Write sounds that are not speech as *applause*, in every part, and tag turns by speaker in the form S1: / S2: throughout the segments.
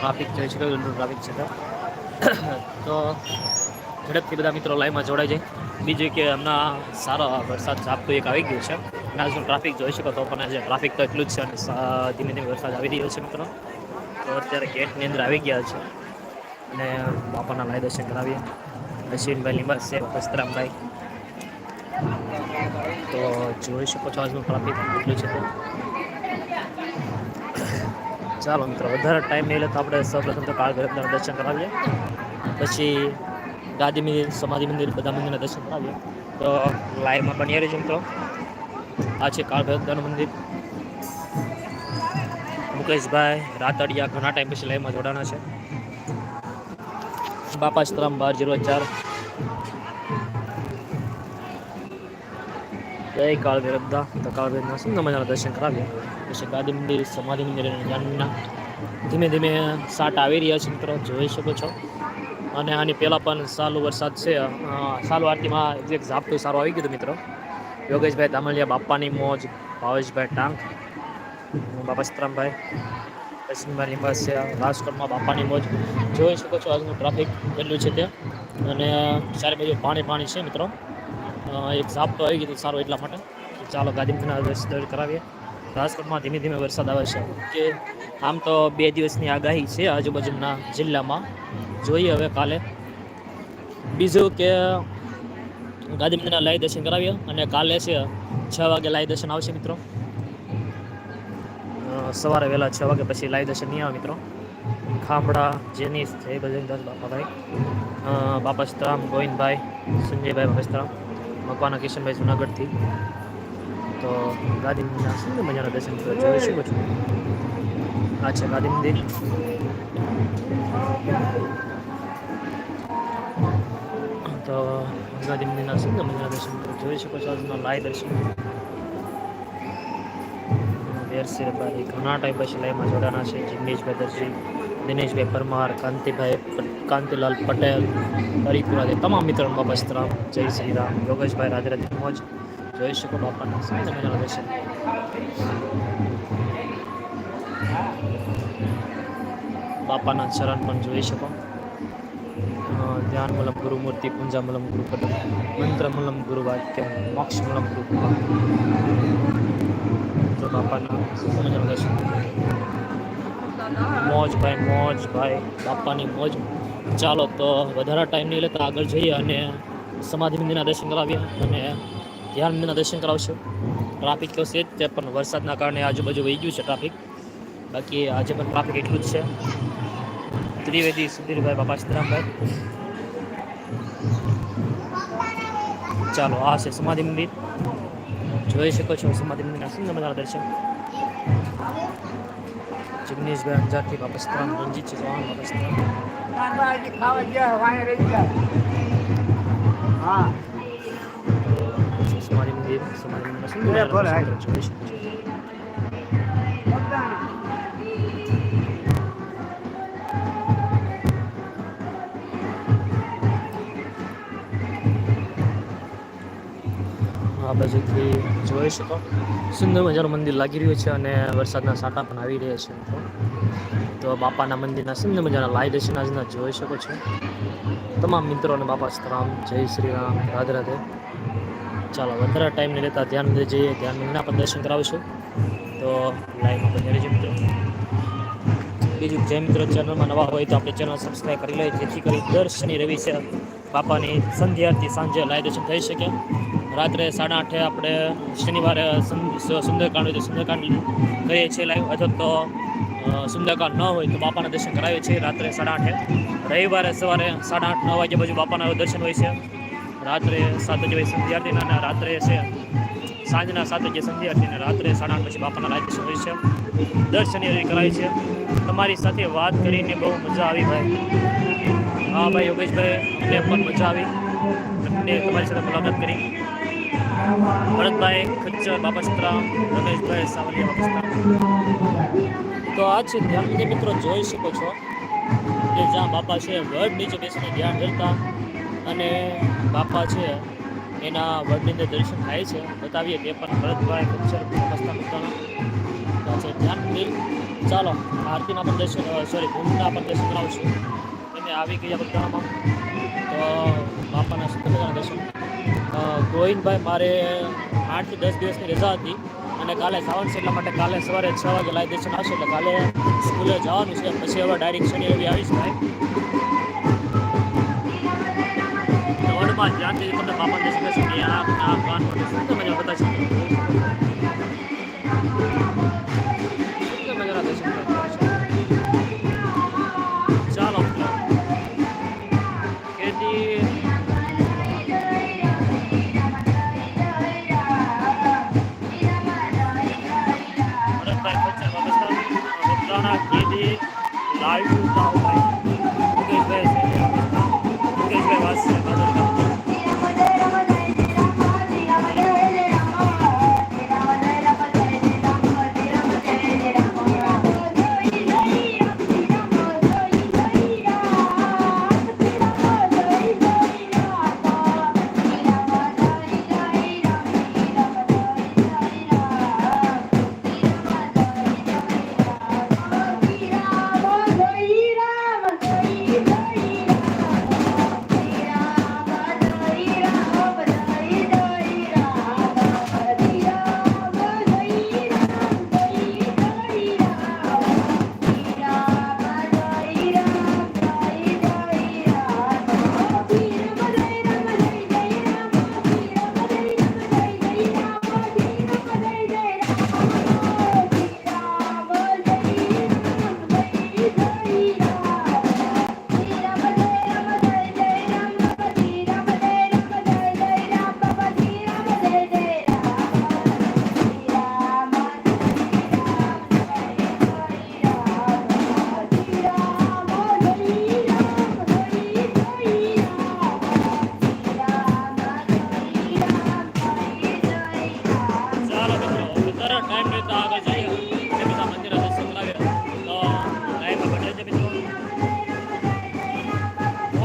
S1: Traffic જોઈ શકો traffic છે *coughs* તો. ઝડપથી બધા મિત્રો લાઈવમાં જોડાઈ જાય. બીજું કે હમણાં સારો વરસાદ ઝાપતો એક આવી ગયો છે. અને આજનું ટ્રાફિક જોઈ શકો તો પણ આજે ટ્રાફિક તો એટલું જ છે અને ધીમે ધીમે વરસાદ આવી રહ્યો છે મિત્રો. તો અત્યારે ગેટની અંદર આવી ગયા છે. અને બાપાના લાય દર્શન કરાવીએ. અશ્વિનભાઈ લીંબા છે, વસ્ત્રામભાઈ. તો જોઈ શકો છો આજનું ટ્રાફિક એટલું છે તો. ચાલો મિત્રો, વધારે ટાઈમ નહીં લે તો આપણે સૌપ્રથમ તો કાળ દર્શન કરાવીએ. પછી ગાંધી મંદિર, સમાધિ મંદિર, બધા મંદિરના દર્શન કરાવીએ. તો લાઈવમાં બની રહેજો મિત્રો. આ છે કાળ મંદિર. મુકેશભાઈ, રાતડિયા ઘણા ટાઈમ પછી લાઈવમાં જોડાના છે. બાપા સ્તરામ બાર જીરો ચાર. જય કાળ ભૈરવદા તો કાળ સુંદર મજાના દર્શન કરાવીએ. પછી ગાદી મંદિર, સમાધિ મંદિર અને જ્ઞાનના ધીમે ધીમે સાટ આવી રહ્યા છે મિત્રો. જોઈ શકો છો. અને આની પહેલાં પણ સાલો વરસાદ છે. સાલું આરતીમાં એક ઝાપટું સારું આવી ગયું મિત્રો. યોગેશભાઈ ધામલિયા બાપાની મોજ, ભાવેશભાઈ ટાંક, બાપા સીતરામભાઈ પશ્ચિમભાઈ નિવાસ છે રાજકોટમાં બાપાની મોજ. જોઈ શકો છો આજનું ટ્રાફિક કેટલું છે તે અને ચારે બાજુ પાણી પાણી છે મિત્રો. એક ઝાપટું આવી ગયું સારું એટલા માટે. ચાલો ગાંધીનગરના દર્શન કરાવીએ. રાજકોટમાં ધીમે ધીમે વરસાદ આવે છે. કે આમ તો બે દિવસની આગાહી છે આજુબાજુના જિલ્લામાં. જોઈએ હવે કાલે. બીજું કે ગાંધી મંદિરના લાઈ દર્શન કરાવીએ અને કાલે છે છ વાગે લાઈ દર્શન આવશે મિત્રો. સવારે વહેલા છ વાગે પછી લાઈ દર્શન નહીં આવે મિત્રો. ખામડા જેનીસ જય બજરંગદાસ બાપાભાઈ. અ, બાપા સીતારામ ગોવિંદભાઈ સંજયભાઈ બાપા સીતારામ મકવાના કિશનભાઈ જુનાગઢથી. તો ગાંધી મંદિરના સુંદર મજાના દર્શન જોઈ શકો છો આ છે ગાંધી મંદિર. તો ગાંધી મંદિરના સુંદર મજાના દર્શન જોઈ શકો છો આજના લાઈ દર્શન. વેરસિરભાઈ ઘણા ટાઈપ છે લાઈમાં જોડાના છે જિગ્નેશભાઈ દર્શી દિનેશભાઈ પરમાર, કાંતિભાઈ કાંતિલાલ પટેલ, હરિપુરા તમામ મિત્રો બાબા જય શ્રી રામ. યોગેશભાઈ રાધે મોજ. જોઈ શકો બાપાના સુંદર મજાના દર્શન બાપાના ચરણ પણ જોઈ શકો. ધ્યાન મૂલમ ગુરુ મૂર્તિ, પૂંજા મૂલમ ગુરુ પદ મંત્ર મૂલમ ગુરુ વાક્ય, મોક્ષ મૂલમ ગુરુ. તો બાપાના મજાના દર્શન મોજ ભાઈ મોજ ભાઈ. બાપાની મોજ. ચાલો, તો વધારા ટાઈમ નહીં લેતા આગળ જઈએ અને સમાધિ મંદિરના દર્શન કરાવીએ અને ધ્યાન મંદિરના દર્શન કરાવશો. ટ્રાફિક તો છે તે પણ વરસાદના કારણે આજુબાજુ વહી ગયું છે ટ્રાફિક બાકી આજે પણ ટ્રાફિક એટલું જ છે. ત્રિવેદી સુધીરભાઈ બાપા સીતરામભાઈ ચાલો, આ છે સમાધિ મંદિર. જોઈ શકો છો સમાધિ મંદિરના સુંદર મજાના દર્શન. જિગ્નેશભાઈ અંજારથી બાપા સીતરામ રંજીત છે ચૌહાણ બાપા સીતારામ
S2: હા.
S1: આ બાજુથી જોઈ શકો. સુંદર મજાનું મંદિર લાગી રહ્યું છે અને વરસાદના સાટા પણ આવી રહ્યા છે. તો બાપાના મંદિરના સુંદર મજાના લાઈ દર્શન આજના જોઈ શકો છો. તમામ મિત્રોને બાપા રામ જય શ્રી રામ. રાધે રાધે. ચાલો વધારે નહીં લેતા ધ્યાન જઈએ, ધ્યાન મંદિરના પણ દર્શન કરાવીશું. તો લાઈવમાં બની રહેજો મિત્રો. બીજું જે મિત્રો ચેનલમાં નવા હોય તો આપણે ચેનલ સબસ્ક્રાઈબ કરી લઈએ જેથી કરી દર શનિ, રવિ છે બાપાની સંધ્યાથી સાંજે લાઈવ દર્શન થઈ શકે. રાત્રે સાડા આઠે આપણે શનિવારે સુંદરકાંડ હોય તો સુંદરકાંડ કરીએ છીએ લાઈવ અથવા તો સુંદરકાંડ ન હોય તો બાપાના દર્શન કરાવીએ છીએ રાત્રે સાડા આઠે. રવિવારે સવારે સાડા આઠ, નવ વાગ્યા બાજુ બાપાના દર્શન હોય છે. રાત્રે સાત વાગે હોય સંધ્યા આરતીના અને રાત્રે છે સાંજના સાત વાગે સંધ્યા આરતી અને રાત્રે સાડા આઠ પછી બાપાના દર્શન હોય છે. દર શનિવારે કરાય છે. તમારી સાથે વાત કરીને બહુ મજા આવી ભાઈ. હા ભાઈ યોગેશભાઈ, અમને પણ મજા આવી. અમને તમારી સાથે મુલાકાત કરી. ભરતભાઈ, ખચ્ચર, બાપા સીતરામ રમેશભાઈ, સાવલિયા, બાપા તો આ છે ધ્યાન મિત્રો જોઈ શકો છો કે જ્યાં બાપા છે વર્ડ નીચે બેસીને ધ્યાન કરતા અને બાપા છે, એના વડની અંદર દર્શન થાય છે. બતાવીએ તે પણ ભરતભાઈ ખચ્ચર મસ્તા મસ્તાના છે ધ્યાન મંદિર ચાલો, આરતીના પણ દર્શન સોરી ભૂમિના પણ દર્શન કરાવશું. તમે આવી ગયા બધામાં. તો બાપાના સુંદર મજાના દર્શન ગોવિંદભાઈ મારે આઠથી દસ દિવસની રજા હતી. અને કાલે જવાનું છે, એટલા માટે કાલે સવારે છ વાગે લાઈ દર્શન આવશે. એટલે કાલે સ્કૂલે જવાનું છે. પછી હવે ડાયરેક્ટ શનિ રવિ આવીશ ભાઈ. વડમાં જ્યાંથી તમને બાપા દર્શન કરશે ત્યાં આ કાન માટે સુંદર મજા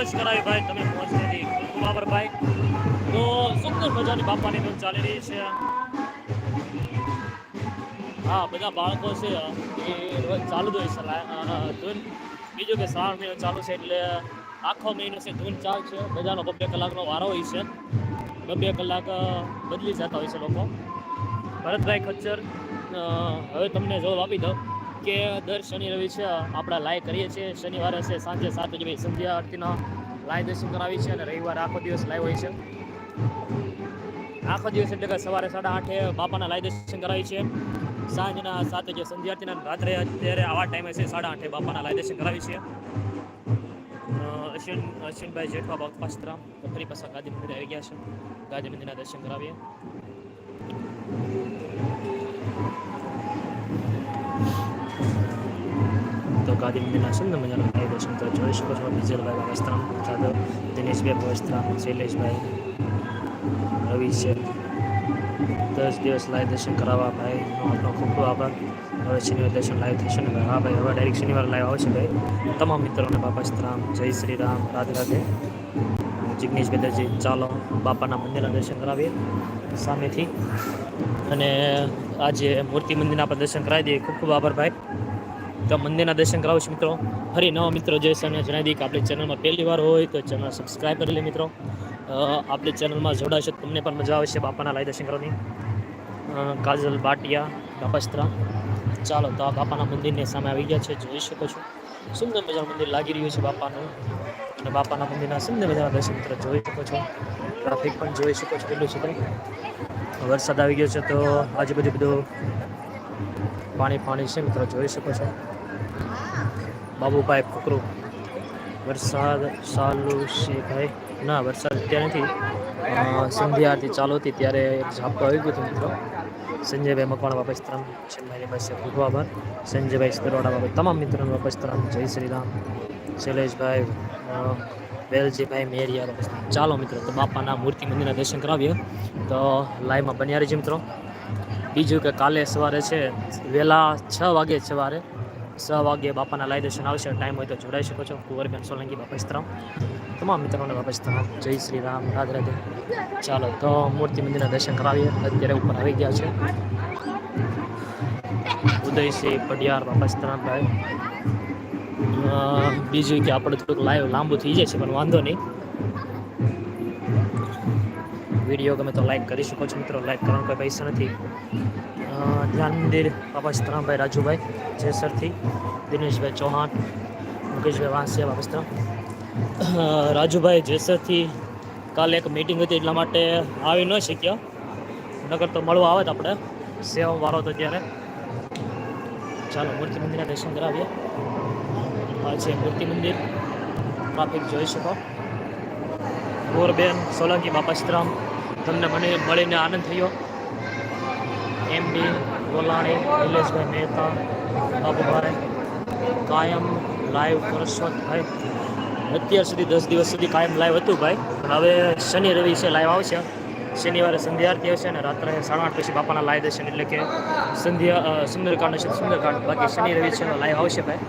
S1: મોજ કરાવી ભાઈ, તમે મોજ ખૂબ ભાઈ. તો સુંદર મજાની બાપાની ધૂન ચાલી રહી છે. હા, બધા બાળકો છે, એ ચાલુ જ હોય છે ધૂન. બીજું કે શ્રાવણ મહિનો ચાલુ છે એટલે આખો મહિનો છે ધૂન ચાલશે બધાનો બબ્બે કલાકનો વારો હોય છે. બબ્બે કલાક બદલી જતા હોય છે લોકો. ભરતભાઈ ખચ્ચર હવે તમને જવાબ આપી દઉં. કે દર શનિ રવિ છે આપણા લાઈવ કરીએ છીએ. શનિવારે છે, સાંજે સાત વાગે સંધ્યા આરતીનો લાઈવ દર્શન કરાવી છે અને રવિવારે આખો દિવસ લાઈવ હોય છે. આખો દિવસ એટલે કે સવારે સાડા આઠે બાપાના લાઈવ દર્શન કરાવી છે સાંજના સાત વાગે સંધ્યા આરતીના રાત્રે અત્યારે આવા ટાઈમે છે, સાડા આઠે બાપાના લાઈવ દર્શન કરાવી છે અશ્વિન, અશ્વિનભાઈ જેઠવા બાપાસ્ત્રામ તો ફરી પાછા ગાંધી મંદિરે આવી ગયા છે. ગાંધી મંદિરના દર્શન કરાવીએ. તો ગાંધી મંદિરના સુંદર મજાના લાઈવ દર્શન તો જોઈ શકો છો વિજયભાઈ બાબસ્ત્રામ જાદવ દિનેશભાઈ બાબસ્ત્રામ શૈલેષભાઈ રવિ છે. દસ દિવસ લાઈવ દર્શન કરાવવા ભાઈ. આપનો ખૂબ ખૂબ આભાર. હવે શનિવાર દર્શન લાઈવ થશે ને હા ભાઈ, હવે ડાયરેક્ટ શનિવાર લાઈવ આવશે ભાઈ. તમામ મિત્રોને બાબાસ્ત્રામ જય શ્રી રામ, રાધે રાધે. જિગ્નેશ બેદરજી ચાલો બાપાના મંદિરના દર્શન કરાવીએ સામેથી. અને આજે મૂર્તિ મંદિરના આપણે દર્શન કરાવી દઈએ. ખૂબ ખૂબ આભાર ભાઈ. તો મંદિરના દર્શન કરાવું છું મિત્રો. ફરી નવા મિત્રો જે છે એને જણાવી દઈએ કે આપણી ચેનલમાં પહેલી વાર હોય તો ચેનલ સબસ્ક્રાઈબ કરી લે મિત્રો. આપણી ચેનલમાં જોડાશો તમને પણ મજા આવશે બાપાના લાઈ દર્શન કરવાની. કાજલ બાટિયા, કપસ્ત્રા. ચાલો તો આ બાપાના મંદિરની સામે આવી ગયા છે. જોઈ શકો છો. સુંદર મજાનું મંદિર લાગી રહ્યું છે બાપાનું. અને બાપાના મંદિરના સુંદર મજાના દર્શન મિત્રો જોઈ શકો છો. ટ્રાફિક પણ જોઈ શકો છો. કેટલું છે ભાઈ? વરસાદ આવી ગયો છે તો આજુબાજુ બધું પાણી પાણી છે મિત્રો. જોઈ શકો છો. બાબુભાઈ ફકરો. વરસાદ ચાલુ છે ભાઈ. ના, વરસાદ અત્યારે નથી. સંધ્યા ચાલુ હતી ત્યારે એક ઝાપટું આવી ગયું હતું મિત્રો. સંજયભાઈ મકવાણા બાપસ્તરામ ચેન્નાઈ પાસે ખૂબ સંજયભાઈ સ્તરોડા બાબત તમામ મિત્રોનો બાપસ્તરામ જય શ્રી રામ. શૈલેષભાઈ વેલજીભાઈ મેરિયા બાપસ્તરામ ચાલો મિત્રો, તો બાપાના મૂર્તિ મંદિરના દર્શન કરાવીએ. તો લાઈવમાં બન્યા રહીએ મિત્રો. બીજું કે કાલે સવારે છે, વહેલા છ વાગે સવારે. છ વાગે બાપાના લાઈ દર્શન આવશે ટાઈમ હોય તો જોડાઈ શકો છો. કુંવરબેન સોલંકી બાપસ્તરામ તમામ મિત્રોને બાપસ્તરામ જય શ્રી રામ રાધે રાધે. ચાલો તો મૂર્તિ મંદિરના દર્શન કરાવીએ. અત્યારે ઉપર આવી ગયા છે. ઉદય ઉદયસિંહ પડિયાર બાપા સીતારામભાઈ અ, બીજું કે આપણે થોડુંક લાઈવ લાંબુ થઈ જાય છે પણ વાંધો નહીં. વીડિયો ગમે તો લાઈક કરી શકો છો મિત્રો. લાઈક કરવાનો કોઈ પૈસા નથી. ધ્યાન મંદિર બાપા સીતારામભાઈ રાજુભાઈ, જેસરથી દિનેશભાઈ ચૌહાણ, મુકેશભાઈ વાંસિયા બાપા સીતારામ રાજુભાઈ જેસરથી કાલે એક મિટિંગ હતી એટલા માટે આવી ન શક્યા. નગર તો મળવા આવે આપણે સેવા વાળો હતો ત્યારે. ચાલો મૂર્તિ મંદિરના દર્શન કરાવીએ. આ છે મૂર્તિ મંદિર. ટ્રાફિક જોઈ શકો. ગોરબેન, સોલંકી બાપા સીતરામ, તમને મને મળીને આનંદ થયો. એમ ડી ગોલાણી નિલેશભાઈ મહેતા, બાબુભાઈ, કાયમ લાઈવ પરસવતભાઈ અત્યાર સુધી દસ દિવસ સુધી કાયમ લાઈવ હતું ભાઈ. હવે શનિ, રવિ છે લાઈવ આવશે. શનિવારે સંધ્યા આરતી હશે અને રાત્રે સાડા આઠ પછી બાપાના લાઈવ દર્શન એટલે કે સંધ્યા સુંદરકાંડ હશે, સુંદરકાંડ. બાકી શનિ, રવિ છે લાઈવ આવશે ભાઈ.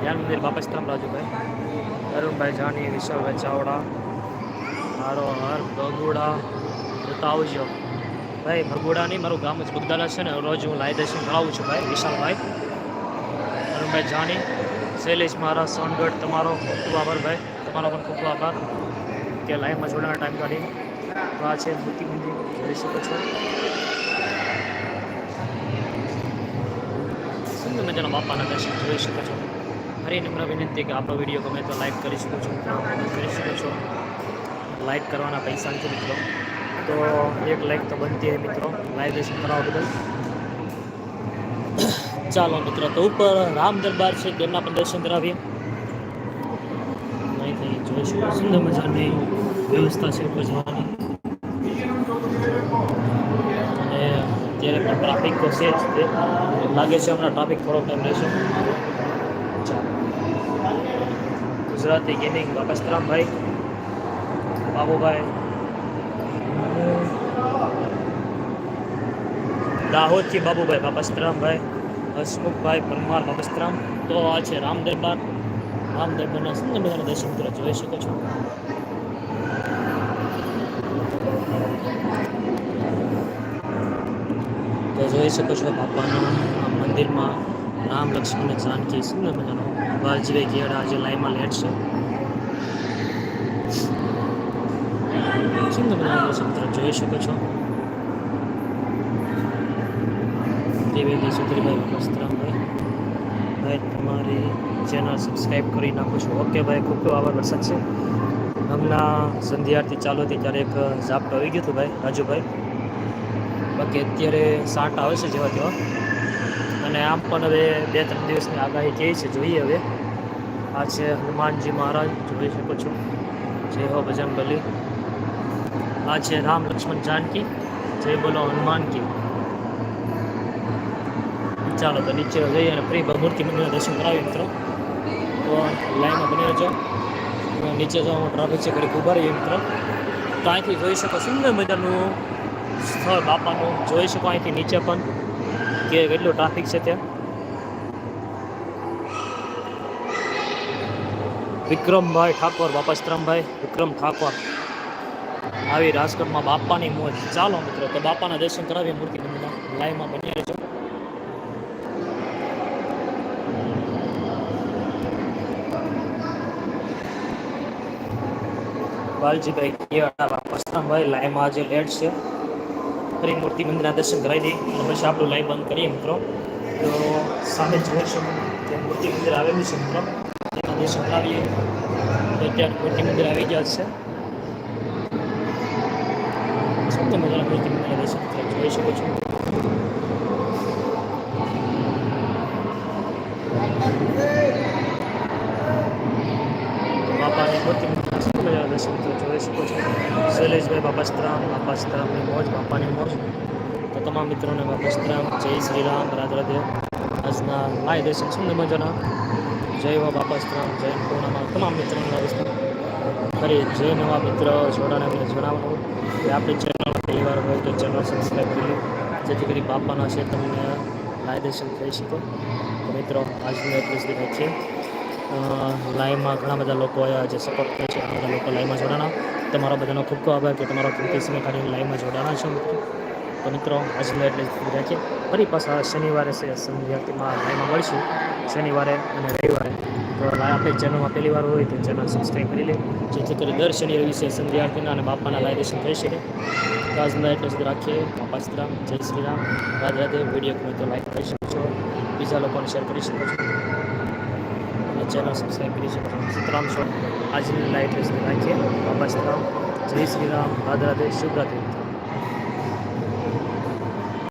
S1: ધ્યાન મંદિર બાપા સ્થામ રાજુભાઈ અરુણભાઈ જાની, વિશાલભાઈ ચાવડા, હારો હર બગુડા જતા આવજો ભાઈ, ભગોડાની મારું ગામ જ બગદાણા છે ને, રોજ હું લાઈ દર્શન કરાવું છું ભાઈ, વિશાલભાઈ. અરુણભાઈ જાની, શૈલેષ મહારાજ સોનગઢ તમારો, ખૂબ આભાર ભાઈ. તમારો પણ ખૂબ આભાર કે લાઈવમાં જોડાના ટાઈમ કાઢી તો આ છે મૂર્તિ મંદિર, જોઈ શકો છો. સુંદર મજાના બાપાના દર્શન જોઈ શકો છો. ફરી નમ્ર વિનંતી કે આપણો વીડિયો ગમે તો લાઈક કરી શકો છો કરી શકો છો. લાઈક કરવાના પૈસા નથી, મિત્રો. તો એક લાઈક તો બનતી હોય મિત્રો. લાઈવ દર્શન કરાવવા બદલ. *coughs* ચાલો મિત્રો, તો ઉપર રામ દરબાર છે, તેમના પણ દર્શન કરાવીએ. અહીંથી જોઈશું સુંદર મજાની વ્યવસ્થા છે ઉપર જવાની. અને અત્યારે પણ ટ્રાફિક તો છે જ તે. લાગે છે હમણાં ટ્રાફિક થોડો ટાઈમ રહેશે. ગુજરાતી ગેમિંગ બાપસ્તરામભાઈ બાબુભાઈ દાહોદથી બાબુભાઈ બાપસ્તરામભાઈ, હસમુખભાઈ પરમાર બાપસ્તરામ, તો આ છે રામ દરબાર રામ દરબારના સુંદર મજાના દર્શન મિત્રો જોઈ શકો છો. તો જોઈ શકો છો બાપાના આ મંદિરમાં રામ લક્ષ્મણ અને જાનકી સુંદર મજાનો વાલજીભાઈ ઘેડા જે લાઈમાં લેટ છે સુંદર તમે દર્શન મિત્રો જોઈ શકો છો ત્રિવેદી સુધીરભાઈ વસ્ત્રામભાઈ ભાઈ તમારી ચેનલ સબસ્ક્રાઈબ કરી નાખું છું ઓકે ભાઈ ખૂબ ખૂબ આભાર વરસાદ છે હમણાં સંધ્યારથી ચાલુ હતી ત્યારે એક ઝાપટું આવી ગયું હતું ભાઈ રાજુભાઈ બાકી અત્યારે સાટ આવે છે જેવા તેવા અને આમ પણ હવે બે ત્રણ દિવસની આગાહી કહે છે જોઈએ હવે આ છે હનુમાનજી મહારાજ જોઈ શકો છો જય હો બજરંગ બલી આ છે રામ લક્ષ્મણ જાનકી જય બોલો હનુમાન કી ચાલો તો નીચે જઈએ અને પ્રી મૂર્તિ મંદિરના દર્શન કરાવી મિત્રો તો લાઈનમાં બની રહેજો નીચે જવાનું ટ્રાફિક છે ઘડી ઊભા રહીએ મિત્રો તો અહીંથી જોઈ શકો સુંદર મજાનું સ્થળ બાપાનું જોઈ શકો અહીંથી નીચે પણ, કે કેટલું ટ્રાફિક છે ત્યાં. વિક્રમભાઈ ઠાકોર, બાપા શ્રમભાઈ વિક્રમ ઠાકોર. આવી રાજકોટમાં બાપાની મોજ. ચાલો મિત્રો, તો બાપાના દર્શન કરાવીએ, મૂર્તિ મંદિરના લાઈવમાં બની રહેજો. બાલજીભાઈ કિયાળા પસ્તામભાઈ લાઈવમાં આજે લેટ છે. ફરી મૂર્તિ મંદિરના દર્શન કરાવી દઈએ પછી આપણું લાઈવ બંધ કરીએ મિત્રો. તો સામે જોઈ શકો તે મૂર્તિ મંદિર આવેલું છે મિત્રો. તેના દર્શન કરાવીએ. તો અત્યારે મૂર્તિ મંદિર આવી ગયા છે. મૂર્તિ મંદિરના દર્શન મિત્રો જોઈ શકો છો બાપાની મૂર્તિ દર્શન જોઈ શકો છો શૈલેષભાઈ બાપાસ્તરામ બાપાસ્તરામની મોજ બાપાની મોજ તો તમામ મિત્રોને બાપાસ્તરામ જય શ્રી રામ આજના લાઈ દર્શન સુંદર મજાના જય જય પૂર્ણમાં તમામ મિત્રોને ફરી જે નવા મિત્ર જોડાને અમને જણાવવાનું કે આપણી ચેનલ પહેલી હોય તો ચેનલ સબસ્ક્રાઈબ કરી જેથી કરી બાપાના છે તમને લાઈ દર્શન થઈ શકે. તો મિત્રો, આજનું એટલું જ છે. લાઈવમાં ઘણા બધા લોકો જે સપોર્ટ કરે છે. ઘણા બધા લોકો લાઈવમાં જોડાણા. તમારો બધાનો ખૂબ ખૂબ આભાર કે તમારો કિંમતી સમય કાઢીને લાઈવમાં જોડાણા છો મિત્રો. તો મિત્રો, આજનું એટલે રાખીએ ફરી પાછા શનિવારે સંધ્યામાં લાઈવમાં મળશું. શનિવારે અને રવિવારે. તો આપણે ચેનલમાં પહેલી વાર હોય તો ચેનલ સબસ્ક્રાઈબ કરી લે. જેથી કરી દર શનિ રવિ છે સંધ્યાર્થીના અને બાપાના લાઈવ દર્શન થઈ શકે. આજના એટલે સુધી રાખીએ. બાપા શ્રીરામ જય શ્રી રામ. રાધે રાધે વીડિયો ગમે તો લાઈક કરી શકો છો. બીજા લોકોને શેર કરી શકો છો. અને ચેનલ સબસ્ક્રાઈબ કરી શકો છો. સીતારામ શો આજની દર્શન રાખીએ. બાપા શ્રીરામ જય શ્રી રામ. રાધે રાધે, શુભ રાત્રિ.